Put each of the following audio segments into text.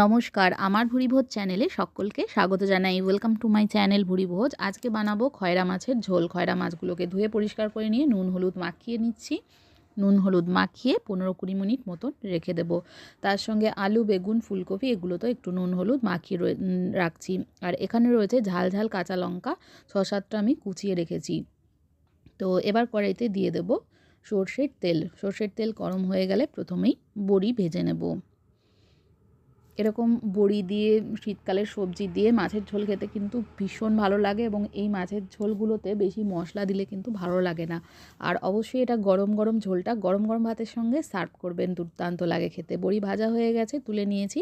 নমস্কার, আমার ভুরিভোজ চ্যানেলে সকলকে স্বাগত জানাই। Welcome to my channel Bhuribhoj. আজকে বানাবো খয়রা মাছের ঝোল। খয়রা মাছগুলোকে ধুয়ে পরিষ্কার করে নিয়ে নুন, হলুদ মাখিয়ে নিচ্ছি। নুন, হলুদ মাখিয়ে পনেরো কুড়ি মিনিট মতন রেখে দেবো। তার সঙ্গে আলু, বেগুন, ফুলকপি এগুলো তো একটু নুন, হলুদ মাখিয়ে রাখছি। আর এখানে রয়েছে ঝাল ঝাল কাঁচা লঙ্কা। ছ সাতটা আমি কুচিয়ে রেখেছি। তো এবার কড়াইতে দিয়ে দেব সর্ষের তেল। সর্ষের তেল গরম হয়ে গেলে প্রথমেই বড়ি ভেজে নেব। এরকম বড়ি দিয়ে, শীতকালের সবজি দিয়ে মাছের ঝোল খেতে কিন্তু ভীষণ ভালো লাগে এবং এই মাছের ঝোলগুলোতে বেশি মশলা দিলে কিন্তু ভালো লাগে না। আর অবশ্যই এটা গরম গরম ঝোলটা গরম গরম ভাতের সঙ্গে সার্ভ করবেন, দুর্দান্ত লাগে খেতে। বড়ি ভাজা হয়ে গেছে, তুলে নিয়েছি।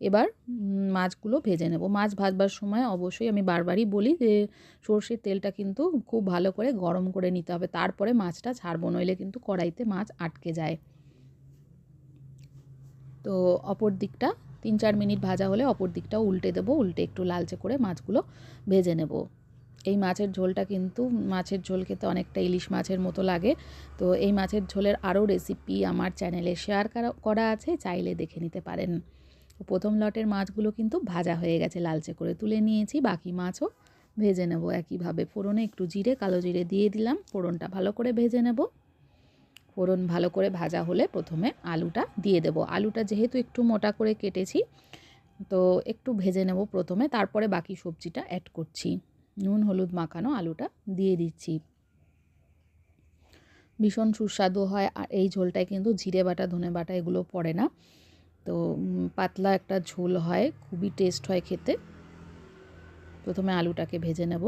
এবার মাছগুলো ভেজে নেব। মাছ ভাজবার সময় অবশ্যই আমি বারবারই বলি যে, সর্ষের তেলটা কিন্তু খুব ভালো করে গরম করে নিতে হবে। তারপরে মাছটা ছাড়বো, নইলে কিন্তু কড়াইতে মাছ আটকে যায়। তো অপর দিকটা তিন চার মিনিট ভাজা হলে অপর দিকটাও উল্টে দেবো, উল্টে একটু লালচে করে মাছগুলো ভেজে নেব। এই মাছের ঝোলটা কিন্তু, মাছের ঝোল খেতে অনেকটা ইলিশ মাছের মতো লাগে। তো এই মাছের ঝোলের আরও রেসিপি আমার চ্যানেলে শেয়ার করা- আছে, চাইলে দেখে নিতে পারেন। প্রথম লটের মাছগুলো কিন্তু ভাজা হয়ে গেছে, লালচে করে তুলে নিয়েছি, বাকি মাছও ভেজে নেব একইভাবে। ফোড়নে একটু জিরে, কালো জিরে দিয়ে দিলাম, ফোড়নটা ভালো করে ভেজে নেব। ফোড়ন ভালো করে ভাজা হলে প্রথমে আলুটা দিয়ে দেব। আলুটা যেহেতু একটু মোটা করে কেটেছি, তো একটু ভেজে নেব প্রথমে, তারপরে বাকি সবজিটা অ্যাড করছি। নুন, হলুদ মাখানো আলুটা দিয়ে দিচ্ছি। ভীষণ সুস্বাদু হয় আর এই ঝোলটায় কিন্তু জিরে বাটা, ধনে বাটা এগুলো পড়ে না। তো পাতলা একটা ঝোল হয়, খুবই টেস্ট হয় খেতে। প্রথমে আলুটাকে ভেজে নেব।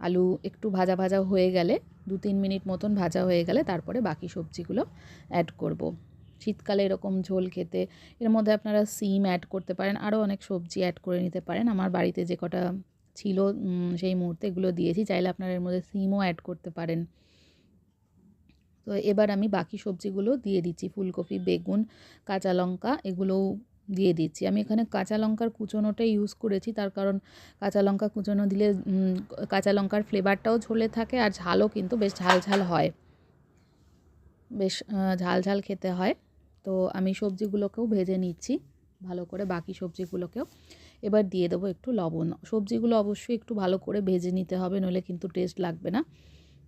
আলু একটু ভাজা ভাজা হয়ে গেলে দু তিন মিনিট মতন ভাজা হয়ে গেলে তারপরে বাকি সবজিগুলো অ্যাড করব। শীতকালে এরকম ঝোল খেতে, এর মধ্যে আপনারা সিম অ্যাড করতে পারেন আরও অনেক সবজি অ্যাড করে নিতে পারেন। আমার বাড়িতে যে কটা ছিল সেই মুহূর্তে এগুলো দিয়েছি। চাইলে আপনারা এর মধ্যে সিমও অ্যাড করতে পারেন। তো এবার আমি বাকি সবজিগুলো দিয়ে দিচ্ছি। ফুলকপি, বেগুন, কাঁচা লঙ্কা, এগুলোও দিয়ে দিচ্ছি। আমি এখানে কাঁচা লঙ্কার কুচোনোটা ইউজ করেছি। তার কারণ কাঁচা লঙ্কা কুচোনো দিলে কাঁচা লঙ্কার ফ্লেভারটাও ঝোলে থাকে আর ঝালও কিন্তু বেশ ঝাল ঝাল হয়। বেশ ঝাল ঝাল খেতে হয়। তো আমি সবজিগুলোকেও ভেজে নিচ্ছি ভালো করে, বাকি সবজিগুলোকেও। এবার দিয়ে দেবো একটু লবণ। সবজিগুলো অবশ্যই একটু ভালো করে ভেজে নিতে হবে, নইলে কিন্তু টেস্ট লাগবে না।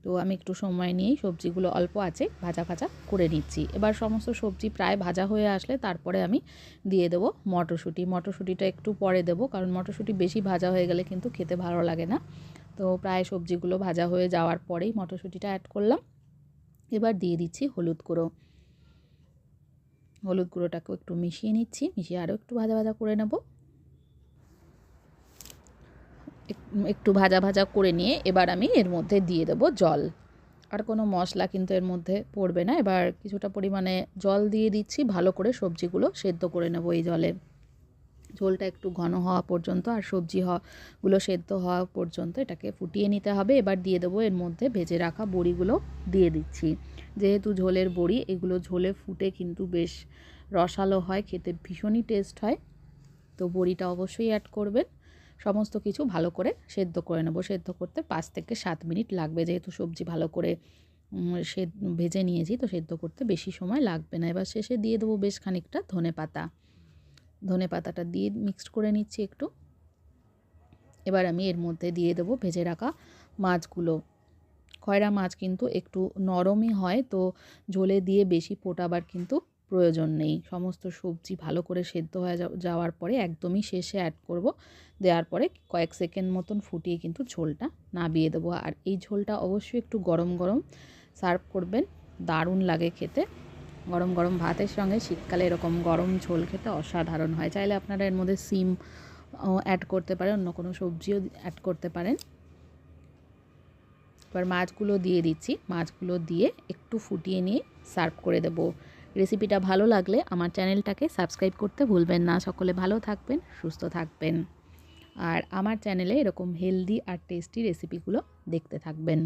তো আমি একটু সময় নিয়েই সবজিগুলো অল্প আছে, ভাজা ভাজা করে নিচ্ছি। এবার সমস্ত সবজি প্রায় ভাজা হয়ে আসলে তারপরে আমি দিয়ে দেবো মটরশুঁটি। মটরশুঁটিটা একটু পরে দেবো, কারণ মটরশুঁটি বেশি ভাজা হয়ে গেলে কিন্তু খেতে ভালো লাগে না। তো প্রায় সবজিগুলো ভাজা হয়ে যাওয়ার পরেই মটরশুঁটিটা অ্যাড করলাম। এবার দিয়ে দিচ্ছি হলুদ গুঁড়ো। হলুদ গুঁড়োটাকেও একটু মিশিয়ে নিচ্ছি, মিশিয়ে আরও একটু ভাজা ভাজা করে নেব। একটু ভাজা ভাজা করে নিয়ে এবার আমি এর মধ্যে দিয়ে দেব জল। আর কোনো মশলা কিন্তু এর মধ্যে পড়বে না। এবার কিছুটা পরিমাণে জল দিয়ে দিচ্ছি, ভালো করে সবজিগুলো সেদ্ধ করে নেব এই জলে। ঝোলটা একটু ঘন হওয়া পর্যন্ত আর সবজি হওয়াগুলো সেদ্ধ হওয়া পর্যন্ত এটাকে ফুটিয়ে নিতে হবে। এবার দিয়ে দেবো এর মধ্যে ভেজে রাখা বড়িগুলো দিয়ে দিচ্ছি। যেহেতু ঝোলের বড়ি, এগুলো ঝোলে ফুটে কিন্তু বেশ রসালো হয়, খেতে ভীষণই টেস্ট হয়। তো বড়িটা অবশ্যই অ্যাড করবেন। সমস্ত কিছু ভালো করে সেদ্ধ করে নেব। সেদ্ধ করতে পাঁচ থেকে সাত মিনিট লাগবে। যেহেতু সবজি ভালো করে সে, ভেজে নিয়েছি, তো সেদ্ধ করতে বেশি সময় লাগবে না। এবার শেষে দিয়ে দেবো বেশ খানিকটা ধনে পাতা। ধনে পাতাটা দিয়ে মিক্সড করে নিচ্ছি একটু। এবার আমি এর মধ্যে দিয়ে দেবো ভেজে রাখা মাছগুলো। খয়রা মাছ কিন্তু একটু নরমই হয়, তো ঝোলে দিয়ে বেশি ফোটাবার কিন্তু প্রয়োজন নেই। সমস্ত সবজি ভালো করে সেদ্ধ হয়ে যাও- যাওয়ার পরে একদমই শেষে অ্যাড করব। দেওয়ার পরে কয়েক সেকেন্ড মতন ফুটিয়ে কিন্তু ঝোলটা নাবিয়ে দেবো। আর এই ঝোলটা অবশ্যই একটু গরম গরম সার্ভ করবেন। দারুণ লাগে খেতে। গরম গরম ভাতের সঙ্গে শীতকালে এরকম গরম ঝোল খেতে অসাধারণ হয়। চাইলে আপনারা এর মধ্যে সিম অ্যাড করতে পারেন, অন্য কোনো সবজিও অ্যাড করতে পারেন। এবার মাছগুলো দিয়ে দিচ্ছি। মাছগুলো দিয়ে একটু ফুটিয়ে নিয়ে সার্ভ করে দেবো। রেসিপিটা ভালো লাগলে আমার চ্যানেলটাকে সাবস্ক্রাইব করতে ভুলবেন না। সকলে ভালো থাকবেন, সুস্থ থাকবেন। আর আমার চ্যানেলে এরকম হেলদি আর টেস্টি রেসিপিগুলো দেখতে থাকবেন।